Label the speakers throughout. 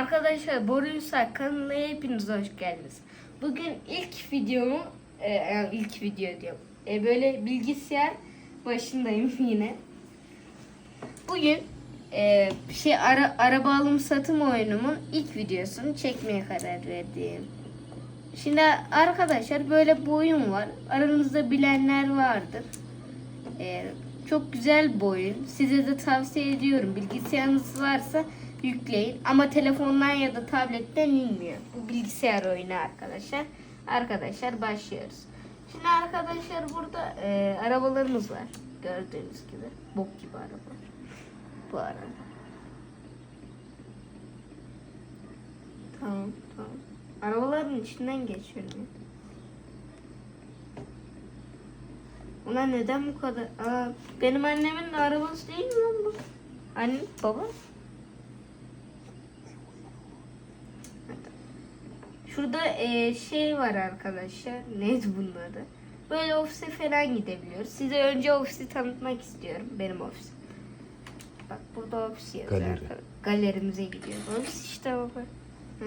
Speaker 1: Arkadaşlar Boruysa kanalına hepiniz hoş geldiniz. Bugün ilk videomu, e, yani ilk video diyorum. E, böyle bilgisayar başındayım yine. Bugün e, şey ara, araba alım satım oyunumun ilk videosunu çekmeye karar verdim. Şimdi arkadaşlar böyle bir oyun var. Aranızda bilenler vardır. E, çok güzel bir oyun. Size de tavsiye ediyorum. Bilgisayarınız varsa yükleyin. Ama telefondan ya da tabletten inmiyor. Bu bilgisayar oyunu arkadaşlar. Arkadaşlar başlıyoruz. Şimdi arkadaşlar burada e, arabalarımız var. Gördüğünüz gibi. Bok gibi araba. Bu araba. Tamam tamam. Arabaların içinden geçiyorum. Ulan neden bu kadar? Aa, benim annemin de arabası değil mi lan bu? Anne, baba. Şurada e, şey var arkadaşlar. Neydi bunun adı? Böyle ofise falan gidebiliyoruz. Size önce ofisi tanıtmak istiyorum. Benim ofisim. Bak burada ofis yazıyor.
Speaker 2: Galeri.
Speaker 1: arkadaşlar. Galerimize gidiyoruz. Ofis işte baba. Heh.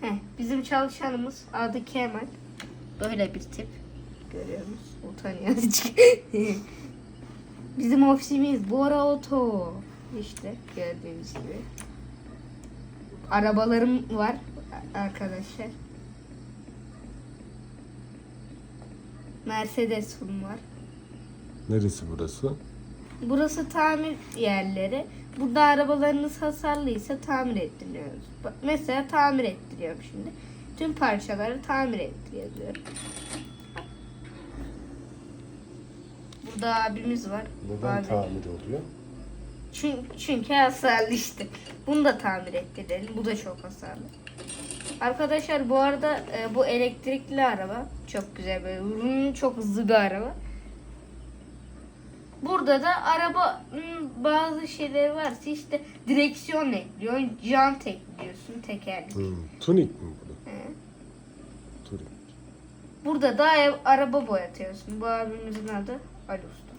Speaker 1: Heh, bizim çalışanımız adı Kemal. Böyle bir tip. Görüyoruz. Utanıyor azıcık. Bizim ofisimiz Bora Oto. İşte gördüğünüz gibi. Arabalarım var arkadaşlar. Mercedes'im var.
Speaker 2: Neresi burası?
Speaker 1: Burası tamir yerleri. Burada arabalarınız hasarlıysa tamir ettiriyoruz. Mesela tamir ettiriyorum şimdi. Tüm parçaları tamir ettiriyorum. Burada abimiz var.
Speaker 2: Neden
Speaker 1: Abi.
Speaker 2: tamir oluyor?
Speaker 1: Çünkü, çünkü hasarlı işte. Bunu da tamir ettirelim. Bu da çok hasarlı. Arkadaşlar bu arada e, bu elektrikli araba çok güzel böyle uzun, çok hızlı bir araba. Burada da arabanın bazı şeyleri varsa işte direksiyon ekliyorsun, jant ekliyorsun, tekerlek.
Speaker 2: Hmm. Tunik mi bu? Tunik.
Speaker 1: Burada da ev- araba boyatıyorsun. Bu abimizin adı Ali Usta.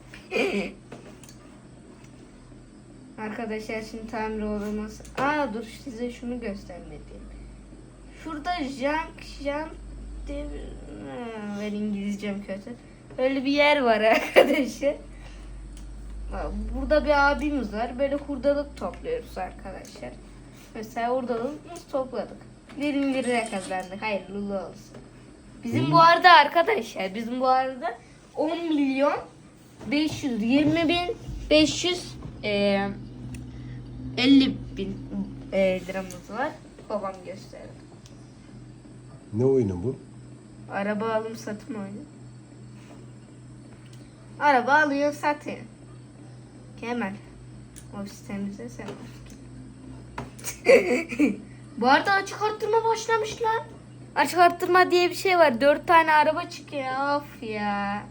Speaker 1: Arkadaşlar şimdi tamir olmaz. Aa dur size şunu göstermeliyim. Şurada bir... Ha, ben İngilizcem kötü. Öyle bir yer var arkadaşlar. Burada bir abimiz var. Böyle hurdalık topluyoruz arkadaşlar. Mesela hurdalığımızı topladık. 20 liraya kazandık. Hayırlı olsun. Bizim bu arada arkadaşlar bizim bu arada 10 milyon 520 bin 500 e, 50 bin e, liramız var. Babam gösterdi.
Speaker 2: Ne oyunu bu?
Speaker 1: Araba alım satım oyunu. Araba alıyor satıyor. Kemal. Ofisimize sen Bu arada açık arttırma başlamış lan. Açık arttırma diye bir şey var. Dört tane araba çıkıyor. Of ya.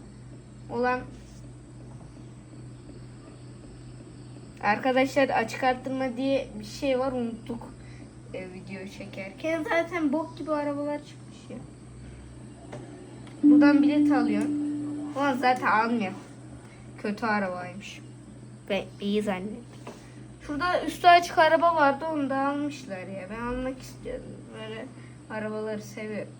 Speaker 1: Ulan. Arkadaşlar açık arttırma diye bir şey var. Unuttuk. E, video çekerken. Zaten bok gibi arabalar çıkmış ya. Buradan bilet alıyorsun. Ulan zaten almıyor. Kötü arabaymış. Ben iyi zannettim. Şurada üstü açık araba vardı onu da almışlar ya. Ben almak istiyorum. Böyle arabaları seviyorum.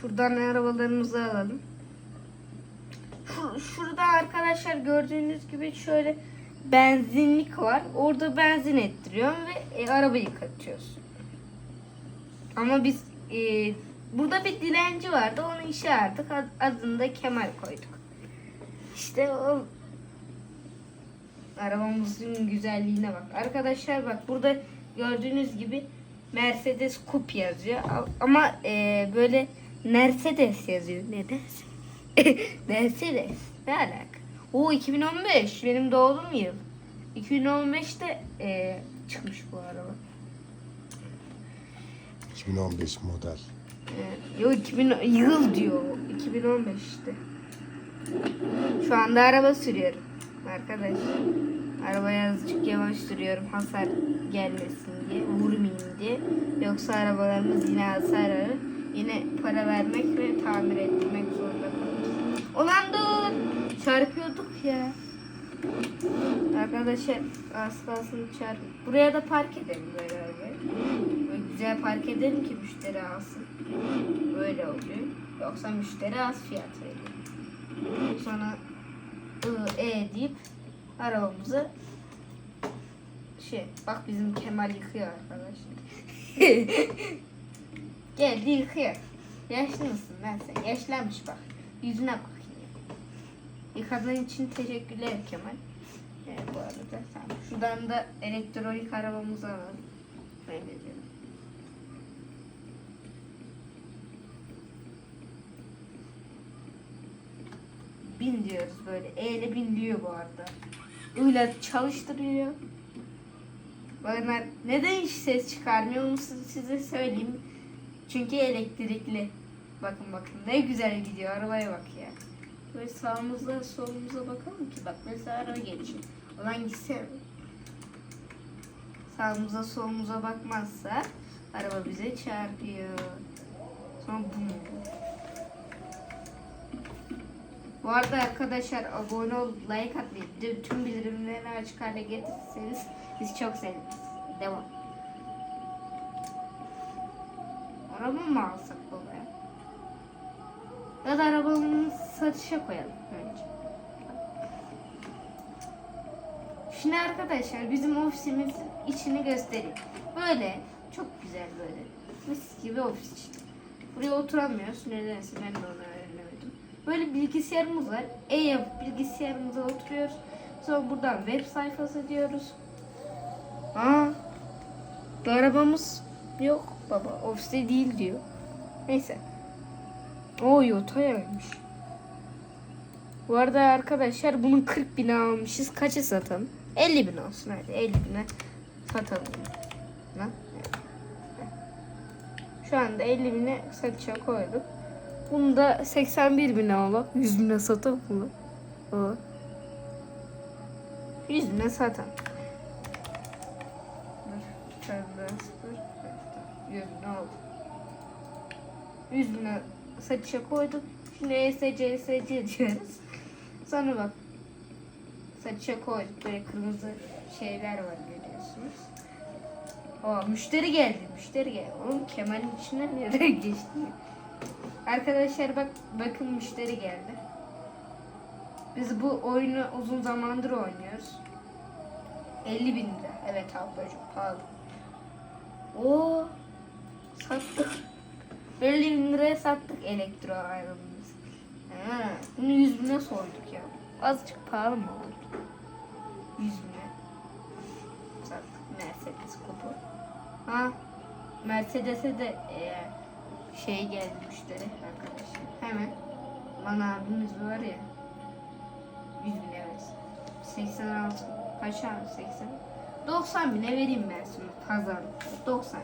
Speaker 1: Şuradan arabalarımızı alalım. Şu, şurada arkadaşlar gördüğünüz gibi şöyle benzinlik var. Orada benzin ettiriyorum ve e, araba yıkatıyorsun. Ama biz e, burada bir dilenci vardı. Onu işe. Ad- Adını da Kemal koyduk. İşte o arabamızın güzelliğine bak. Arkadaşlar bak burada gördüğünüz gibi Mercedes Coupe yazıyor. Ama e, böyle Mercedes yazıyor. Neden? Mercedes. Ne alaka? O 2015 benim doğduğum yıl. 2015'te e, çıkmış bu araba.
Speaker 2: 2015 model.
Speaker 1: Ee, Yok 2000 yıl diyor. 2015 işte. Şu anda araba sürüyorum. Arkadaş. Arabaya azıcık yavaş sürüyorum. Hasar gelmesin diye. Vurmayayım diye. Yoksa arabalarımız yine hasar alır. Yine para vermek ve tamir ettirmek zorunda kalırız. Ulan dur. Çarpıyorduk ya. Arkadaşlar az kalsın çağır. Buraya da park edelim arabayı. Böyle güzel park edelim ki müşteri alsın. Böyle oluyor. Yoksa müşteri az fiyat veriyor. Sonra I, E deyip arabamızı şey bak bizim Kemal yıkıyor arkadaşlar. Geldi yıkıyor. Yaşlı mısın lan sen? Yaşlanmış bak. Yüzüne bak. Yıkadığın için teşekkürler Kemal. Ee, bu arada tamam. Şuradan da elektronik arabamızı alalım. Öyle diyorum. Bin diyoruz böyle. E ile bin diyor bu arada. Öyle çalıştırıyor. Bana neden hiç ses çıkarmıyor onu siz- size söyleyeyim. Çünkü elektrikli. Bakın bakın ne güzel gidiyor arabaya bak ya. Böyle sağımıza solumuza bakalım ki bak mesela araba geçiyor. Ulan gitse sağımıza solumuza bakmazsa araba bize çarpıyor. Sonra bum. Bu arada arkadaşlar abone ol, like atmayı, de tüm bildirimleri açık hale getirirseniz biz çok seviniriz. Devam. Araba mı alsak? Ya da arabamızı satışa koyalım önce. Şimdi arkadaşlar bizim ofisimizin içini göstereyim. Böyle çok güzel böyle. Mis gibi ofis işte. Buraya oturamıyoruz. Nedense ben de onu öğrenemedim. Böyle bilgisayarımız var. E yapıp bilgisayarımıza oturuyoruz. Sonra buradan web sayfası diyoruz. Aa, bu arabamız yok baba. Ofiste değil diyor. Neyse. O Yotaya'ymış. Bu arada arkadaşlar bunun 40 bin almışız. Kaça satalım? 50 bin olsun hadi 50 bine satalım. Lan. Şu anda 50 bine satışa koyduk. Bunu da 81 bine alalım. 100 bine satalım bunu. O. 100 bine satalım. Dur. Sıfır. 100 bine oldu. 100 bine satışa koyduk. Şimdi ESC ESC diyoruz. Sonra bak satışa koyduk. Böyle kırmızı şeyler var görüyorsunuz. Aa, müşteri geldi. Müşteri geldi. Oğlum Kemal'in içinden nereye geçti? Arkadaşlar bak bakın müşteri geldi. Biz bu oyunu uzun zamandır oynuyoruz. 50 bin lira. Evet ablacığım pahalı. Oo sattık. 50 bin liraya sattık elektro arabamızı. Ha, bunu 100 bine sorduk ya. Azıcık pahalı mı olur? 100 bine. Sattık Mercedes kupu. Ha, Mercedes'e de e, şey geldi müşteri arkadaşlar. Hemen bana abimiz var ya 100 bine versin. 86 kaç abi 80 90 bine vereyim ben sana pazarlıkta 90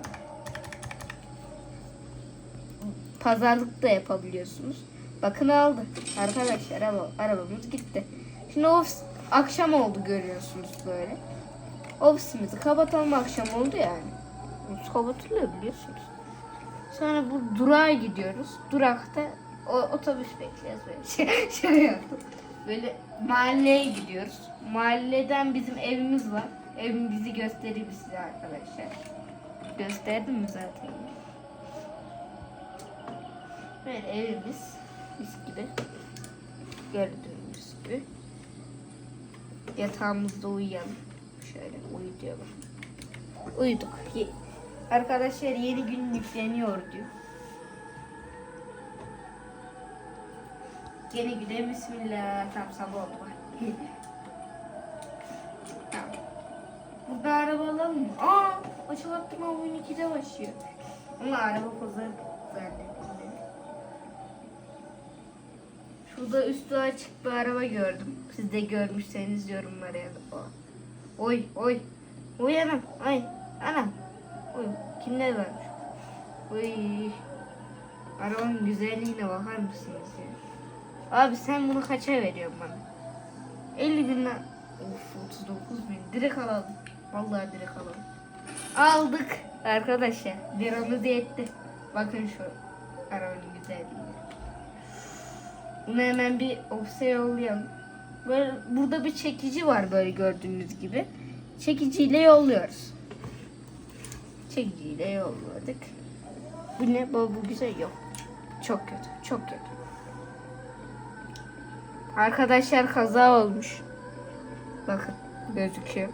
Speaker 1: pazarlık da yapabiliyorsunuz. Bakın aldı. Arkadaşlar araba, arabamız gitti. Şimdi ofis akşam oldu görüyorsunuz böyle. Ofisimizi kapatalım akşam oldu yani. Ofis kapatılıyor biliyorsunuz. Sonra bu durağa gidiyoruz. Durakta o, otobüs bekliyoruz böyle şey, şey yaptım. Böyle mahalleye gidiyoruz. Mahalleden bizim evimiz var. Evim bizi göstereyim size arkadaşlar. Gösterdim mi zaten? Böyle evimiz mis gibi. Gördüğünüz gibi. Yatağımızda uyuyalım. Şöyle uyuyalım. Uyuduk. Ye- Arkadaşlar yeni gün yükleniyor diyor. Yeni güne bismillah. Tam sabah oldu. tamam. Burada araba alalım mı? Aa! Açılattım ama oyun 2'de başlıyor. Ama araba pazarı Şurada üstü açık bir araba gördüm. Siz de görmüşseniz yorumlara yazın. Oy oy. Oy anam. Ay anam. Oy kimler varmış? Oy. Arabanın güzelliğine bakar mısınız ya? Abi sen bunu kaça veriyorsun bana? 50 bin lira. Of 39 bin. Direkt alalım. Vallahi direkt alalım. Aldık arkadaşlar. Liramız yetti. Bakın şu arabanın güzelliğine. Bunu hemen bir ofise yollayalım. Böyle burada bir çekici var böyle gördüğünüz gibi. Çekiciyle yolluyoruz. Çekiciyle yolladık. Bu ne? Bu, bu güzel yok. Çok kötü. Çok kötü. Arkadaşlar kaza olmuş. Bakın gözüküyor.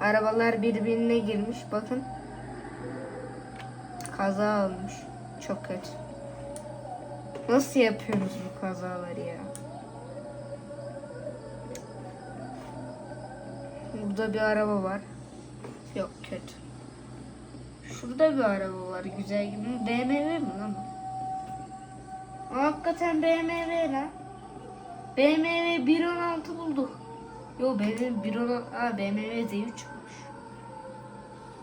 Speaker 1: Arabalar birbirine girmiş. Bakın. Kaza olmuş. Çok kötü. Nasıl yapıyoruz bu kazaları ya? Burada bir araba var. Yok kötü. Şurada bir araba var güzel gibi. BMW mi lan? Hakikaten BMW lan. BMW 116 bulduk. Yo BMW 116 Aa BMW Z3'müş.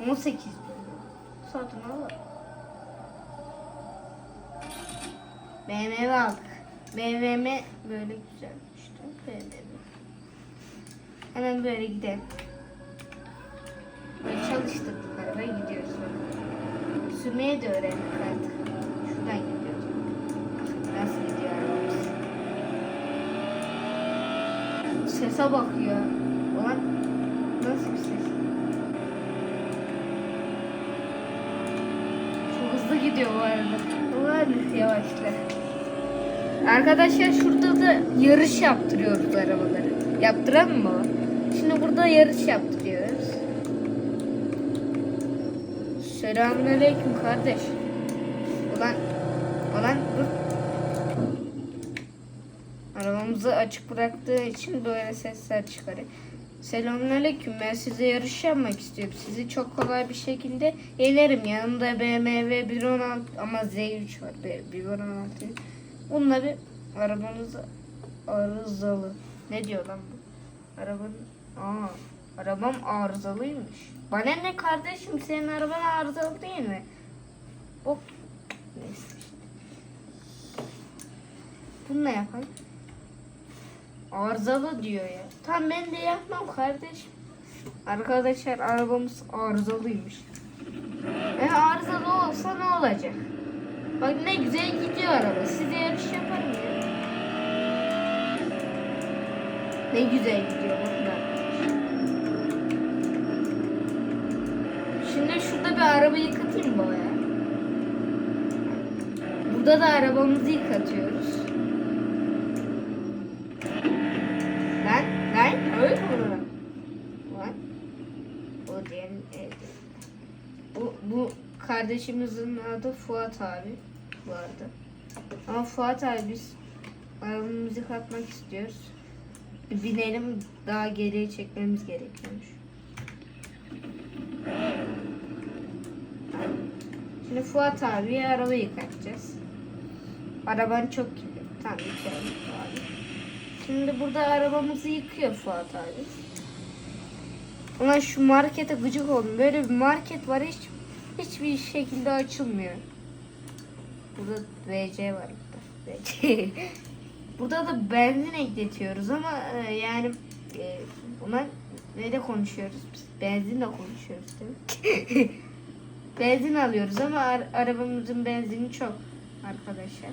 Speaker 1: 18 bin lira. Satın al. BMW aldık. BMW böyle güzelmiş. BMW. Hemen böyle gidelim. Böyle çalıştık arabaya gidiyoruz. Sürmeyi de öğrendik artık. Şuradan gidiyoruz. Nasıl gidiyor arabamız? Sese bak ya. Ulan nasıl bir ses? Çok hızlı gidiyor bu arada. Ulan yavaşla. Arkadaşlar şurada da yarış yaptırıyoruz arabaları. Yaptıran mı? Şimdi burada yarış yaptırıyoruz. Selamünaleyküm kardeş. Ulan, ulan dur. Arabamızı açık bıraktığı için böyle sesler çıkarıyor. Selamünaleyküm. Ben size yarış yapmak istiyorum. Sizi çok kolay bir şekilde yenerim. Yanımda BMW 116 ama Z3 var. 116. Bunları arabanızı arızalı. Ne diyor lan bu? Arabanın Aa, arabam arızalıymış. Bana ne kardeşim senin araban arızalı değil mi? Bok. Neyse. Bunu ne yapalım? Arızalı diyor ya. Tam ben de yapmam kardeşim. Arkadaşlar arabamız arızalıymış. E arızalı olsa ne olacak? Bak ne güzel gidiyor araba. Size yarış yaparım ya. Ne güzel gidiyor bakın. Şimdi şurada bir araba yıkatayım baba ya. Burada da arabamızı yıkatıyoruz. Lan lan öyle mi? Lan. Bu diyelim evde. Bu, bu kardeşimizin adı Fuat abi vardı. Ama Fuat abi biz arabamızı yıkatmak istiyoruz. Binelim daha geriye çekmemiz gerekiyormuş. Şimdi Fuat abiye araba yıkatacağız. Araban çok kirli. Tamam. Şimdi burada arabamızı yıkıyor Fuat abi. Ulan şu markete gıcık oldum. Böyle bir market var hiç hiçbir şekilde açılmıyor. Burada VC var. burada. VC. Burada da benzin ekletiyoruz ama e, yani e, buna ne de konuşuyoruz biz? Benzinle konuşuyoruz mi? Benzin alıyoruz ama ar- arabamızın benzini çok arkadaşlar.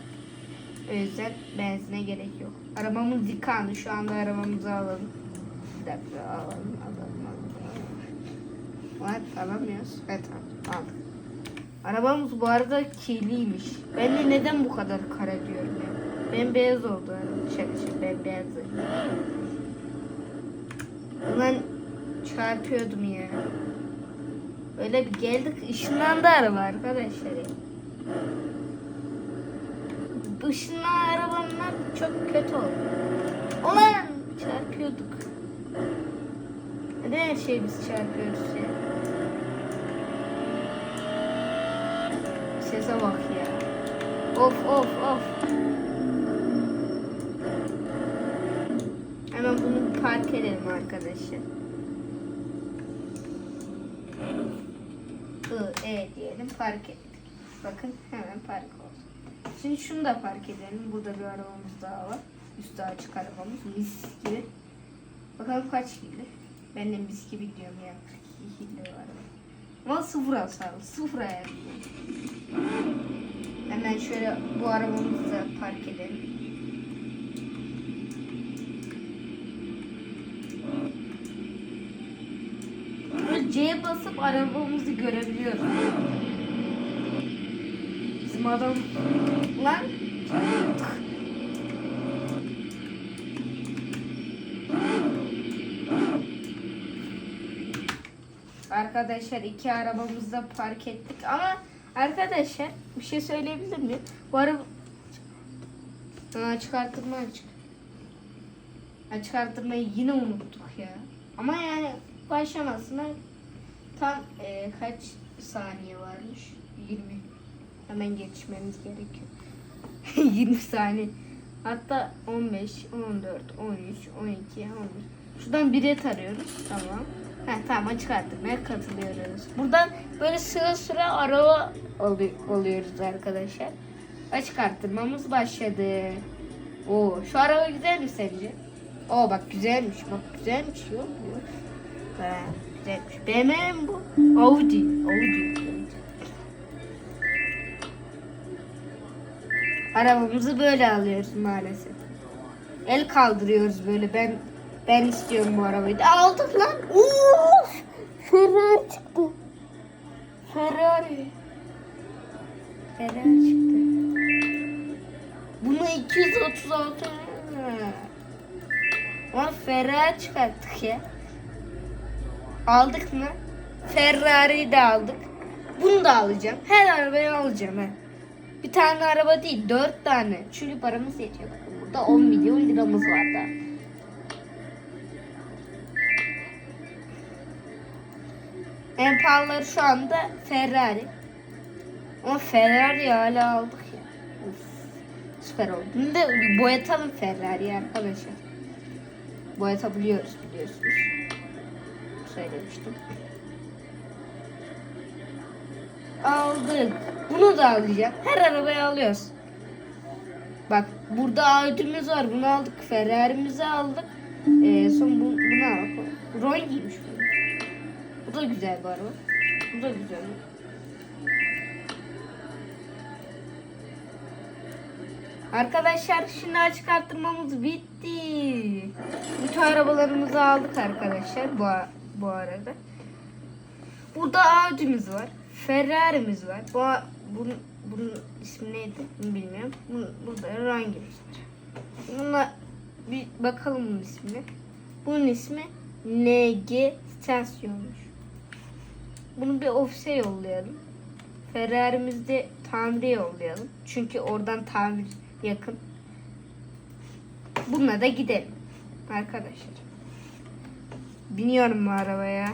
Speaker 1: O yüzden benzine gerek yok. Arabamız yıkandı. Şu anda arabamızı alalım. Bir dakika alalım alalım Evet alamıyoruz. Evet al- aldık. Arabamız bu arada kirliymiş. Ben de neden bu kadar kara diyorum ya. Ben beyaz oldu araba. Şaka şaka ben beyaz. Ulan çarpıyordum ya. Öyle bir geldik ışınlandı araba arkadaşlar. ya. Işınlanan arabanlar çok kötü oldu. Ulan çarpıyorduk. Neden her şeyi biz çarpıyoruz ya? Sese bak ya. Of of of. Hemen bunu park edelim arkadaşlar. I, E diyelim park ettik. Bakın hemen park oldu. Şimdi şunu da park edelim. Burada bir arabamız daha var. Üstü açık arabamız. Mis gibi. Bakalım kaç kilo. Ben de mis gibi diyorum ya. 42 kilo var. Ama sıfır hasarlı. Sıfır ayarlı. Hemen şöyle bu arabamızı park edelim. C'ye basıp arabamızı görebiliyoruz. Bizim adam lan Arkadaşlar iki arabamızı da park ettik ama arkadaşlar bir şey söyleyebilir miyim? Bu araba Aa, çıkartırma açık. Çıkartırmayı yine unuttuk ya. Ama yani başlamasına tam e, kaç saniye varmış? 20. Hemen geçmemiz gerekiyor. 20 saniye. Hatta 15, 14, 13, 12, 11. Şuradan bilet arıyoruz. Tamam. Ha, tamam çıkartmaya katılıyoruz. Buradan böyle sıra sıra araba alı- alıyoruz arkadaşlar. Açık arttırmamız başladı. Oo, şu araba güzel mi sence? Oo bak güzelmiş. Bak güzelmiş yok mu? Ha, güzelmiş. BMW mi bu? Audi. Audi. Arabamızı böyle alıyoruz maalesef. El kaldırıyoruz böyle. Ben ben istiyorum bu arabayı. Da aldık lan. Uf! Ferrari çıktı. Ferrari. Ferrari çıktı. Bunu 236 Ama Ferrari çıkarttık ya. Aldık mı? Ferrari'yi de aldık. Bunu da alacağım. Her arabayı alacağım he. Bir tane araba değil, dört tane. Çünkü paramız yetiyor. Bakın burada 10 milyon liramız var da. En pahalıları şu anda Ferrari. Ama Ferrari hala aldık ya. Uf, süper oldu. Bunu da boyatalım Ferrari'yi arkadaşlar. Boyatabiliyoruz biliyorsunuz. Söylemiştim. Aldık. Bunu da alacağım. Her arabayı alıyoruz. Bak burada Audi'miz var. Bunu aldık. Ferrari'mizi aldık. Ee, son bu, bunu aldık. Rongiymiş bu. Bu da güzel bu araba. Bu da güzel. Arkadaşlar şimdi açık arttırmamız bitti. Bütün arabalarımızı aldık arkadaşlar bu, bu arada. Burada Audi'miz var. Ferrari'miz var. Bu, bunun, bunun ismi neydi bilmiyorum. Bunun, burada rangimiz var. Bununla bir bakalım bunun ismine. Bunun ismi NG Stasyonmuş. Bunu bir ofise yollayalım. Ferrari'mizi de tamire yollayalım. Çünkü oradan tamir yakın. Bununla da gidelim. Arkadaşlar. Biniyorum bu arabaya.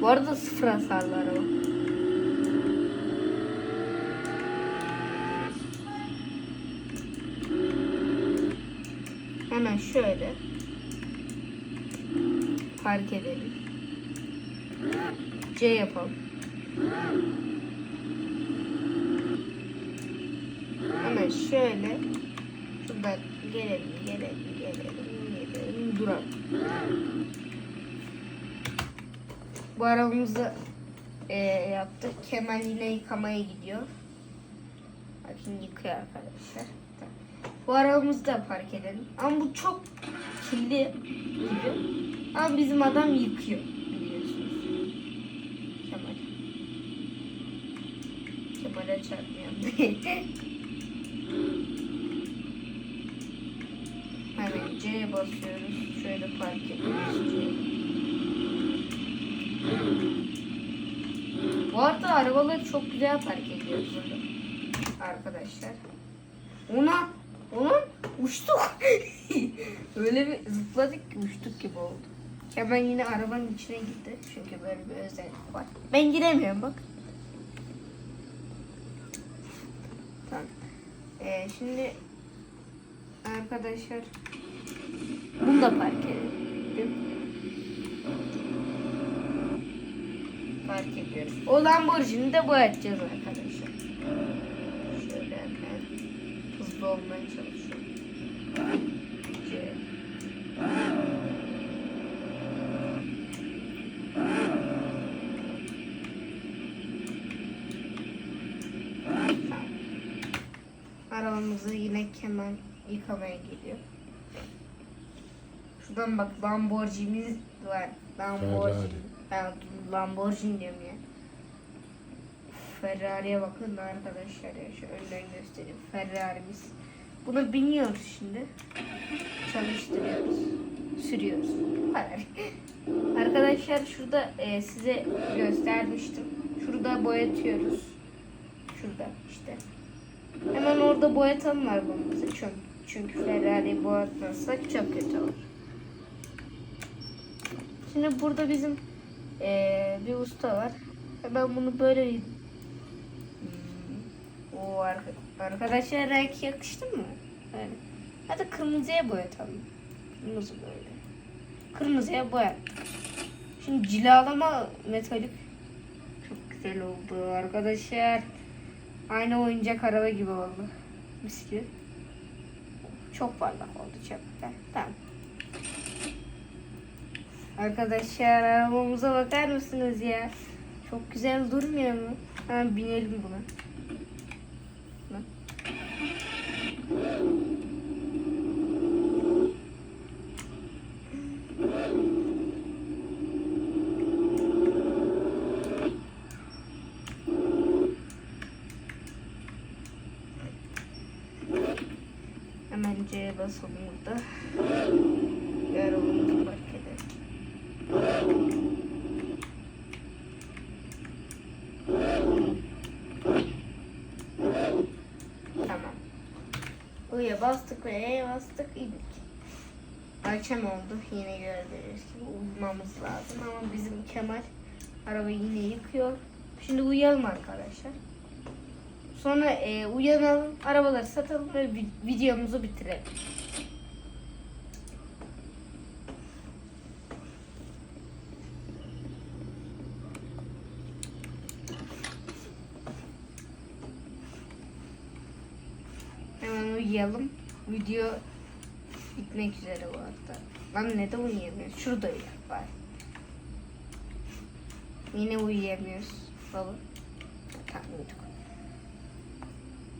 Speaker 1: Bu arada sıfır hasarlı araba. Hemen şöyle park edelim. C yapalım. Hemen şöyle şuradan gelelim, gelelim, gelelim, gelelim, duralım. Bu arabamızı e, yaptık. Kemal yine yıkamaya gidiyor. Bakın yıkıyor arkadaşlar. Bu arabamızı da park edelim. Ama bu çok kirli. Ama bizim adam yıkıyor biliyorsunuz. Kemal. Kemal'e çarpmayalım. Hemen C'ye basıyoruz. Şöyle park ediyoruz. Bu arada arabaları çok güzel park ediyoruz burada. Arkadaşlar. Ona, ona uçtuk. Öyle bir zıpladık ki uçtuk gibi oldu. Kemal yine arabanın içine gitti. Çünkü böyle bir özellik var. Ben giremiyorum bak. Tamam. Ee, şimdi arkadaşlar bunu da park edelim. Park ediyoruz. O Lamborghini de boyatacağız arkadaşlar. Şöyle hemen hızlı olmaya çalışıyorum. C. Arabamızı yine Kemal yıkamaya geliyor. Şu şuradan bak Lamborghini'miz var. Lamborghini. Ben Lamborghini diyorum ya. Ferrari'ye bakın arkadaşlar ya. Şu önden göstereyim. Ferrari'miz. Buna biniyoruz şimdi. Çalıştırıyoruz. Sürüyoruz. Bu kadar. Arkadaşlar şurada e, size göstermiştim. Şurada boyatıyoruz. Şurada işte. Hemen orada boyatalım arabamızı. Çünkü, çünkü Ferrari'yi boyatmazsak çok kötü olur. Şimdi burada bizim eee, bir usta var. Ben bunu böyle hmm, o arka, arkadaşlar renk yakıştı mı? Öyle. Hadi kırmızıya boyatalım. Kırmızı böyle. Kırmızıya boya. Şimdi cilalama metalik. Çok güzel oldu arkadaşlar. Aynı oyuncak araba gibi oldu. Gibi. Çok parlak oldu güzel. Tamam. Arkadaşlar arabamıza bakar mısınız ya? Çok güzel durmuyor mu? Hemen binelim. Buna. Hemen C'ye basalım burada. Bir arabamızı park edelim. Tamam. U'ya bastık ve E'ye bastık indik. Akşam oldu. Yine gördüğünüz gibi uyumamız lazım ama bizim Kemal arabayı yine yıkıyor. Şimdi uyuyalım arkadaşlar. Sonra e, uyanalım, arabaları satalım ve vi- videomuzu bitirelim. Hemen uyuyalım. Video bitmek üzere bu arada. Lan neden uyuyamıyoruz? Şurada uyu bari. Yine uyuyamıyoruz. Baba. Tamam uyuduk.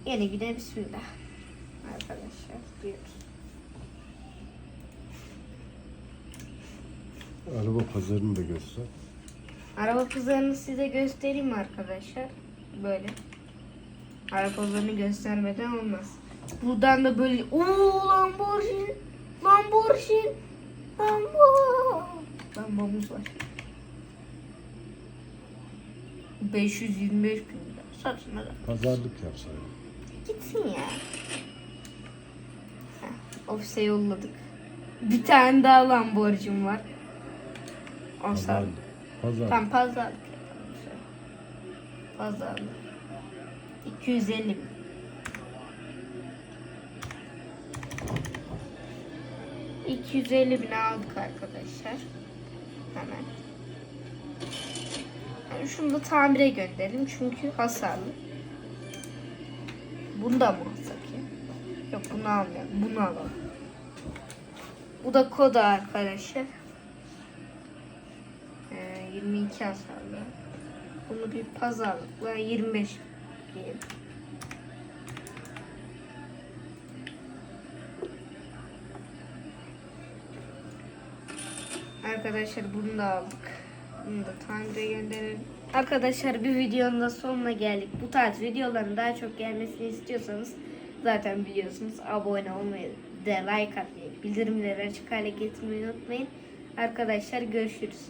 Speaker 1: Yeni güne bismillah. Arkadaşlar buyurun.
Speaker 2: Araba pazarını da göster.
Speaker 1: Araba pazarını size göstereyim mi arkadaşlar? Böyle. Araba pazarını göstermeden olmaz. Buradan da böyle ooo Lamborghini Lamborghini Lambo Lambomuz var. 525 bin lira. Satın hadi.
Speaker 2: Pazarlık yapsana.
Speaker 1: Gitsin ya. Heh, ofise yolladık. Bir tane daha Lamborghini var. O
Speaker 2: Pazarlık. Pazarlık.
Speaker 1: Tam pazarlık. Pazarlık. 250 bin. ...250 bin aldık arkadaşlar. Hemen. Yani şunu da tamire gönderelim çünkü hasarlı. Bunu da mı alsak ya? Yok bunu almayalım. Bunu alalım. Bu da koda arkadaşlar. Ee, 22 hasarlı. Bunu bir pazarlıkla 25 diyelim. Arkadaşlar bunu da aldık. Bunu da tamire gönderelim. Arkadaşlar bir videonun da sonuna geldik. Bu tarz videoların daha çok gelmesini istiyorsanız zaten biliyorsunuz abone olmayı, de like atmayı, bildirimleri açık hale getirmeyi unutmayın. Arkadaşlar görüşürüz.